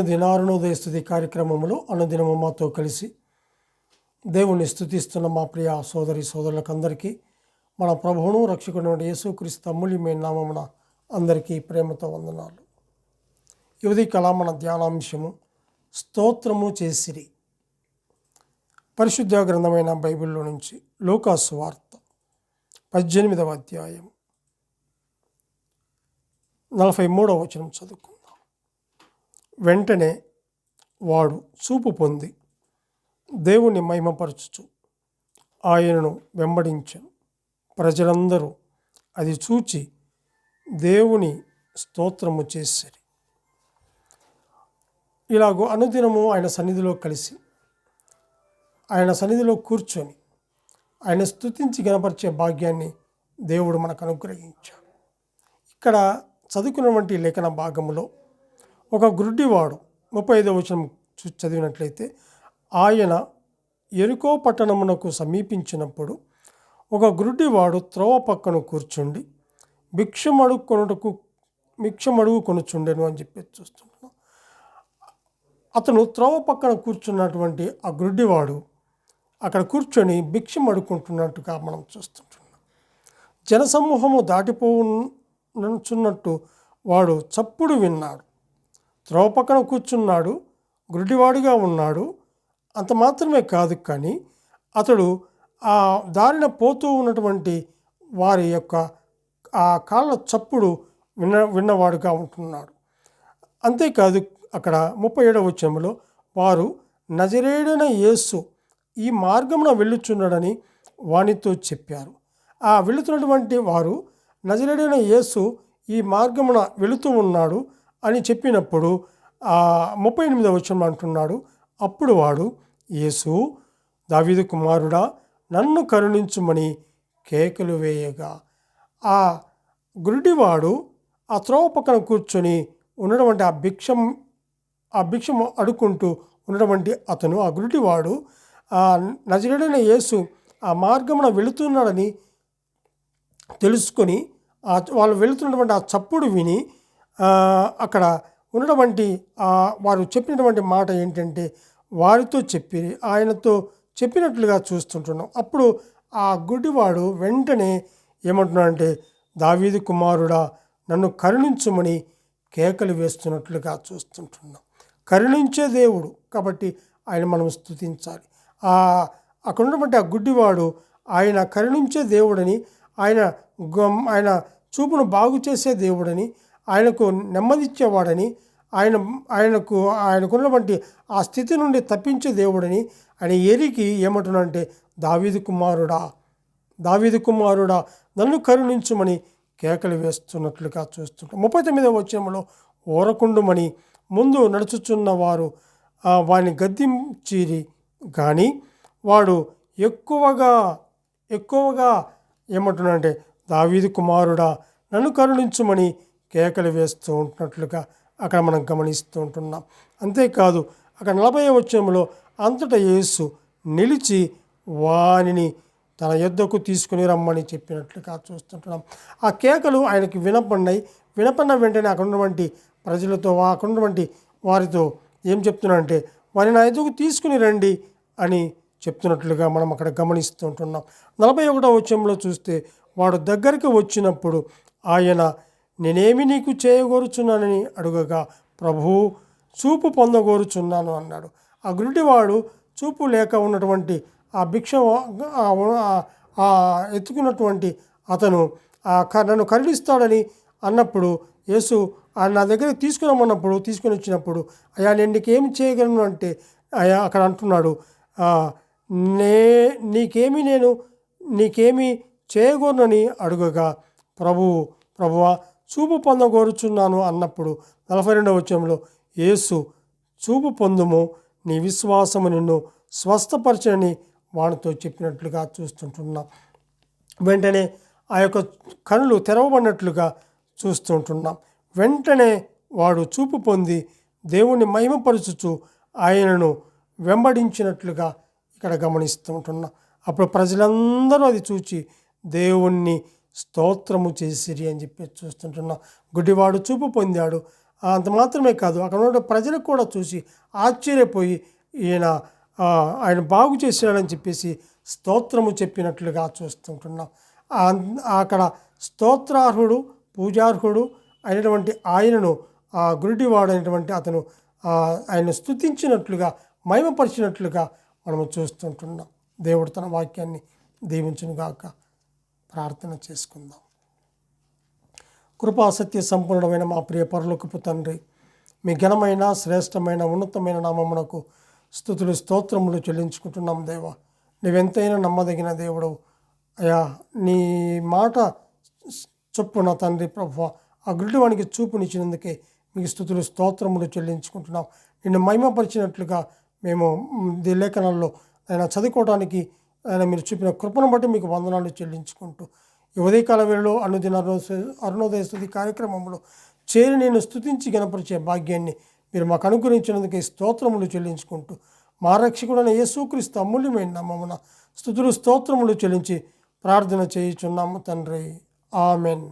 అనుదిన అరుణోదయ స్థుతి కార్యక్రమంలో అనుదినము మాతో కలిసి దేవుణ్ణి స్థుతిస్తున్న మా ప్రియ సోదరి సోదరులకందరికీ మన ప్రభువును రక్షకుడు యేసుక్రీస్తు అమూల్యమైన నామమున అందరికీ ప్రేమతో వందనాలు. యువతి కళ మన ధ్యానాంశము స్తోత్రము చేసిరి. పరిశుద్ధ గ్రంథమైన బైబిల్లో నుంచి లోకాసు వార్త పద్దెనిమిదవ అధ్యాయం నలభై మూడవ వచనం చదువుకు. వెంటనే వాడు చూపు పొంది దేవుని మహిమపరచుచు ఆయనను వెంబడించను. ప్రజలందరూ అది చూచి దేవుని స్తోత్రము చేశారు ఇలాగో అనుదినము ఆయన సన్నిధిలో కలిసి ఆయన సన్నిధిలో కూర్చొని ఆయన స్థుతించి గనపరిచే భాగ్యాన్ని దేవుడు మనకు అనుగ్రహించాడు. ఇక్కడ చదువుకున్నటువంటి లేఖన భాగంలో ఒక గ్రుడ్డివాడు ముప్పై ఐదవ వచనం చూ- చదివినట్లయితే ఆయన ఎరుకో పట్టణమునకు సమీపించినప్పుడు ఒక గ్రుడ్డివాడు త్రోవ పక్కన కూర్చుండి భిక్షమడుకొనుటకు భిక్షమడుగు కొనుచుండెను అని చెప్పి చూస్తున్నాను అతను త్రోవ పక్కన కూర్చున్నటువంటి ఆ గ్రుడ్డివాడు అక్కడ కూర్చొని భిక్షం అడుక్కుంటున్నట్టుగా మనం చూస్తుంటున్నాం జనసమూహము దాటిపోనుచున్నట్టు వాడు చప్పుడు విన్నాడు. త్రోవ పక్కన కూర్చున్నాడు గుడ్డివాడుగా ఉన్నాడు. అంత మాత్రమే కాదు కానీ అతడు ఆ దారిన పోతూ ఉన్నటువంటి వారి యొక్క ఆ కాళ్ళ చప్పుడు విన్న విన్నవాడుగా ఉంటున్నాడు. అంతేకాదు అక్కడ ముప్పై ఏడవ వచ్చంలో వారు నజరేడైన యేసు ఈ మార్గమున వెళ్ళుచున్నాడని వానితో చెప్పారు. ఆ వెళుతున్నటువంటి వారు నజరేడైన యేసు ఈ మార్గమున వెళుతూ ఉన్నాడు. అని చెప్పినప్పుడు ముప్పై ఎనిమిదవ వచనం అంటున్నాడు. అప్పుడు వాడు యేసు దావీదు కుమారుడా నన్ను కరుణించుమని కేకలు వేయగా. ఆ గురుడివాడు ఆ త్రోవ పక్కన కూర్చొని ఉన్నటువంటి ఆ భిక్షం ఆ భిక్షం అడుక్కుంటూ ఉన్నటువంటి అతను ఆ గురుడివాడు ఆ నజరుడైన యేసు ఆ మార్గమున వెళుతున్నాడని తెలుసుకొని వాళ్ళు వెళుతున్నటువంటి ఆ చప్పుడు విని అక్కడ ఉన్నటువంటి వారు చెప్పినటువంటి మాట ఏంటంటే వారితో చెప్పి ఆయనతో చెప్పినట్లుగా చూస్తుంటున్నాం. అప్పుడు ఆ గుడ్డివాడు వెంటనే ఏమంటున్నాడంటే దావీదు కుమారుడా నన్ను కరుణించమని కేకలు వేస్తున్నట్లుగా చూస్తుంటున్నాం. కరుణించే దేవుడు కాబట్టి ఆయన మనం స్తుతించాలి. ఆ అక్కడ ఉన్నటువంటి ఆ గుడ్డివాడు ఆయన కరుణించే దేవుడని ఆయన ఆయన చూపును బాగు చేసే దేవుడని ఆయనకు నెమ్మదిచ్చేవాడని ఆయన ఆయనకు ఆయనకున్నటువంటి ఆ స్థితి నుండి తప్పించే దేవుడని ఆయన ఏరికి ఏమంటున్నాడంటే దావీదు కుమారుడా దావీదు కుమారుడా నన్ను కరుణించుమని కేకలు వేస్తున్నట్లుగా చూస్తుంటాం. ముప్పై తొమ్మిదవ వచ్చంలో ఓరకుండుమని ముందు నడుచుచున్న వారు వాడిని వాని గద్దించిరి. కానీ వాడు ఎక్కువగా ఎక్కువగా ఏమంటున్నాడంటే దావీదు కుమారుడా నన్ను కరుణించుమని కేకలు వేస్తూ ఉంటున్నట్లుగా అక్కడ మనం గమనిస్తూ ఉంటున్నాం. అంతేకాదు అక్కడ నలభై వచ్చంలో అంతటా యేసు నిలిచి వానిని తన యుద్ధకు తీసుకుని రమ్మని చెప్పినట్లుగా చూస్తుంటున్నాం. ఆ కేకలు ఆయనకి వినపడినాయి వినపడిన వెంటనే అక్కడ ఉన్నటువంటి ప్రజలతో అక్కడ ఉన్నటువంటి వారితో ఏం చెప్తున్నాడంటే వారిని నా యుద్ధకు తీసుకుని రండి అని చెప్తున్నట్లుగా మనం అక్కడ గమనిస్తూ ఉంటున్నాం. నలభై ఒకటో వచ్చంలో చూస్తే వాడు దగ్గరికి వచ్చినప్పుడు ఆయన నేనేమి నీకు చేయగోరుచున్నానని అడుగగా ప్రభు చూపు పొందగోరుచున్నాను అన్నాడు. ఆ గురుడివాడు చూపు లేక ఉన్నటువంటి ఆ భిక్ష ఎత్తుకున్నటువంటి అతను ఆ క- నన్ను కరుణిస్తాడని అన్నప్పుడు యేసు ఆ నా దగ్గరికి తీసుకురమ్మన్నప్పుడు తీసుకుని వచ్చినప్పుడు అయ్యా నేను నీకేం చేయగలను అంటే అయ్యా అక్కడ అంటున్నాడు నే నీకేమి నేను నీకేమి చేయగోనని అడుగగా ప్రభువు ప్రభువా చూపు పొందగోరుచున్నాను అన్నప్పుడు నలభై రెండవ వచ్చంలో యేసు చూపు పొందుము నీ విశ్వాసము నిన్ను స్వస్థపరచని వానితో చెప్పినట్లుగా చూస్తుంటున్నాం. వెంటనే ఆ యొక్క కనులు తెరవబడినట్లుగా చూస్తుంటున్నాం. వెంటనే వాడు చూపు పొంది దేవుణ్ణి మహిమపరుచుచు ఆయనను వెంబడించినట్లుగా ఇక్కడ గమనిస్తుంటున్నాం. అప్పుడు ప్రజలందరూ అది చూచి దేవుణ్ణి స్తోత్రము చేసిరి అని చెప్పి చూస్తుంటున్నా గుడ్డివాడు చూపు పొందాడు. అంత మాత్రమే కాదు అక్కడ ఉన్న ప్రజలు కూడా చూసి ఆశ్చర్యపోయి ఈయన ఆయన బాగు చేశాడని చెప్పేసి స్తోత్రము చెప్పినట్లుగా చూస్తుంటున్నాం. అక్కడ స్తోత్రార్హుడు పూజార్హుడు అయినటువంటి ఆయనను ఆ గురుడివాడు అయినటువంటి అతను ఆయన స్థుతించినట్లుగా మహిమపరిచినట్లుగా మనము చూస్తుంటున్నాం. దేవుడు తన వాక్యాన్ని దీవించునుగాక. ప్రార్థన చేసుకుందాం. కృపా సత్య సంపూర్ణమైన మా ప్రియ పరలోకపు తండ్రి మీ ఘనమైన శ్రేష్టమైన ఉన్నతమైన నామమునకు స్థుతులు స్తోత్రములు చెల్లించుకుంటున్నాం దేవ. నీవెంతైనా నమ్మదగిన దేవుడు అయా నీ మాట చొప్పున తండ్రి ప్రభు ఆ గుడ్డివానికి చూపునిచ్చినందుకే మీకు స్థుతులు స్తోత్రములు చెల్లించుకుంటున్నాం. నిన్ను మహిమపరిచినట్లుగా మేము లేఖనాల్లో ఆయన చదువుకోవడానికి ఆయన మీరు చూపిన కృపను బట్టి మీకు వందనాలు చెల్లించుకుంటూ ఈ ఉదయకాల వేళలో అనుదిన అరుణోదయ స్థుతి కార్యక్రమంలో చేరి నేను స్థుతించి గణపరిచే భాగ్యాన్ని మీరు మాకు అనుగ్రహించినందుకే స్తోత్రములు చెల్లించుకుంటూ మా రక్షకుడైన యేసుక్రీస్తు అమూల్యమైన నమ్మమున స్థుతులు స్తోత్రములు చెల్లించి ప్రార్థన చేయుచున్నాము తండ్రి. ఆమెన్.